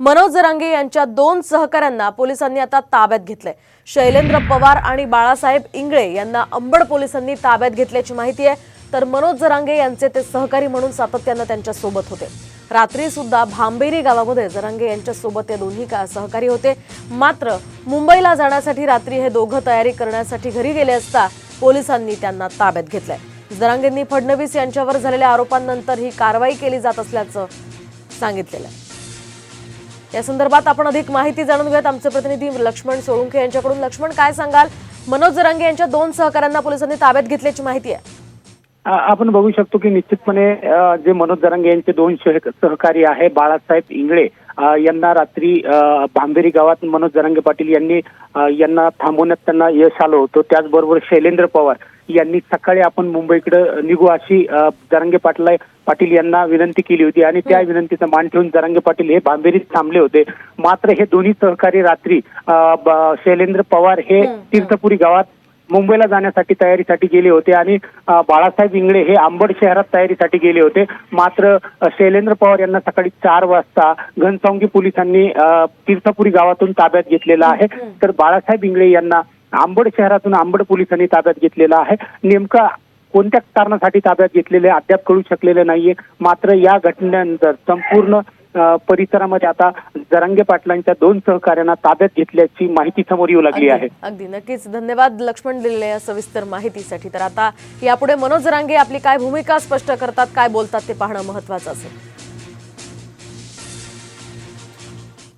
मनोज जरांगे यांच्या दोन सहकाऱ्यांना पोलिसांनी आता ताब्यात घेतलंय. शैलेंद्र पवार आणि बाळासाहेब इंगळे यांना अंबड पोलिसांनी ताब्यात घेतल्याची माहिती आहे. तर मनोज जरांगे यांचे ते सहकारी म्हणून सातत्यानं त्यांच्यासोबत होते. रात्री सुद्धा भांबेरी गावामध्ये जरांगे यांच्या सोबत या दोन्ही का सहकारी होते. मात्र मुंबईला जाण्यासाठी रात्री हे दोघं तयारी करण्यासाठी घरी गेले असता पोलिसांनी त्यांना ताब्यात घेतलंय. जरांगेंनी फडणवीस यांच्यावर झालेल्या आरोपांनंतर ही कारवाई केली जात असल्याचं सांगितलेलं आहे. या संदर्भात आपण अधिक माहिती जाणून घेऊयात. आमचे प्रतिनिधी लक्ष्मण सोळुंखे यांच्याकडून. लक्ष्मण काय सांगाल? मनोज जरांगे यांच्या दोन सहकाऱ्यांना पोलिसांनी ताब्यात घेतल्याची माहिती आहे. आपण बघू शकतो की निश्चितपणे जे मनोज जरांगे यांचे दोन सहकारी आहे बाळासाहेब इंगळे यांना रात्री भांबेरी गावात मनोज जरांगे पाटील यांनी यांना थांबवण्यात त्यांना यश आलं होतं. त्याचबरोबर शैलेंद्र पवार यांनी सकाळी आपण मुंबईकडे निघू अशी जरांगे पाटील पाटील यांना विनंती केली होती. आणि त्या विनंतीचा मान ठेवून जरांगे पाटील हे भांबेरीत थांबले होते. मात्र हे दोन्ही सहकारी रात्री शैलेंद्र पवार हे तीर्थपुरी गावात मुंबईला जाण्यासाठी तयारीसाठी गेले होते. आणि बाळासाहेब इंगळे हे अंबड शहरात तयारीसाठी गेले होते. मात्र शैलेंद्र पवार यांना सकाळी चार वाजता घनसावंगी पोलिसांनी तीर्थपुरी गावातून ताब्यात घेतलेला आहे. तर बाळासाहेब इंगळे यांना अंबड शहरातून अंबड पोलिसांनी ताब्यात घेतलेला आहे. नेमका कोणत्या कारणासाठी ताब्यात घेतलेले अद्याप कळू शकलेले नाहीये. मात्र या घटनेनंतर संपूर्ण परिसरामध्ये आता जरांगे पाटलांच्या दोन सहकाऱ्यांना ताब्यात घेतल्याची माहिती समोर येऊ लागली आहे. अगदी. अगदी नक्कीच. धन्यवाद लक्ष्मण दिलेल्या या सविस्तर माहितीसाठी. तर आता यापुढे मनोज जरांगे आपली काय भूमिका स्पष्ट करतात काय बोलतात ते पाहणं महत्वाचं असेल.